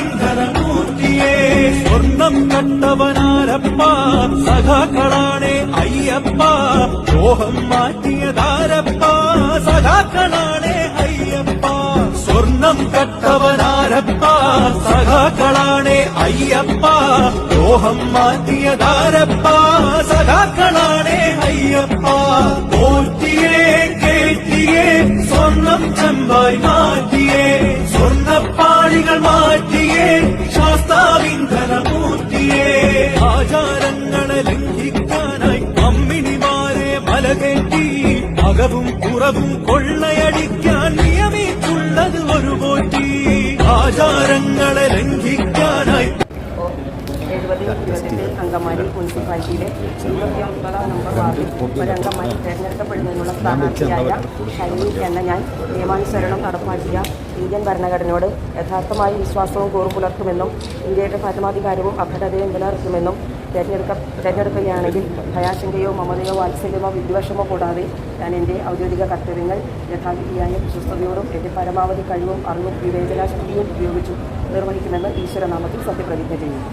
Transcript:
ശാസ്താവിന്ധനമൂർത്തിയേ സ്വർണം കണ്ടവനാരപ്പ സഖാക്കളാണേ അയ്യപ്പ മോഹം മാറ്റിയതാരപ്പ സഖാക്കളാണേ അയ്യപ്പ സ്വർണം കട്ടവനാരപ്പ സഖാക്കളാണേ അയ്യപ്പ മോഹം മാറ്റിയതാരപ്പ സഖാക്കളാണേ അയ്യപ്പ പോറ്റിയേ കേട്ടിയേ സ്വർണം ചെമ്പായി മാറ്റിയേ സ്വർണ്ണപ്പാളികൾ മലകേറ്റി അകവും പുറവും കൊള്ളയടിക്കാൻ നിയമിച്ചുള്ളത് ഒരു പോറ്റി ആചാരങ്ങളെ ലംഘിക്കാനായി അങ്കമാലി മുനിസിപ്പാലിറ്റിയിലെ ഇരുപത്തിയൊമ്പതാം നമ്പർ വാർഡിൽ ഒരംഗമായി തിരഞ്ഞെടുക്കപ്പെടുന്നതിനുള്ള സ്ഥാനാർത്ഥിയായ ഷൈനി എന്ന ഞാൻ നിയമാനുസരണം നടപ്പാക്കിയ ഇന്ത്യൻ ഭരണഘടനയോട് യഥാർത്ഥമായ വിശ്വാസവും കൂറും പുലർത്തുമെന്നും ഇന്ത്യയുടെ പരമാധികാരവും അഖണ്ഡതയും നിലനിർത്തുമെന്നും തിരഞ്ഞെടുക്ക തിരഞ്ഞെടുക്കുകയാണെങ്കിൽ ഭയാശങ്കയോ മമതയോ വാത്സല്യമോ വിദ്വേഷമോ കൂടാതെ ഞാൻ എന്റെ ഔദ്യോഗിക കർത്തവ്യങ്ങൾ യഥാവിധിയായ വിശ്വസ്തയോടും എന്റെ പരമാവധി കഴിവും അറിവും വിവേചനാശക്തിയും ഉപയോഗിച്ചു നിർവഹിക്കുമെന്ന് ഈശ്വരനാമത്തിൽ സത്യപ്രതിജ്ഞ ചെയ്യുന്നു.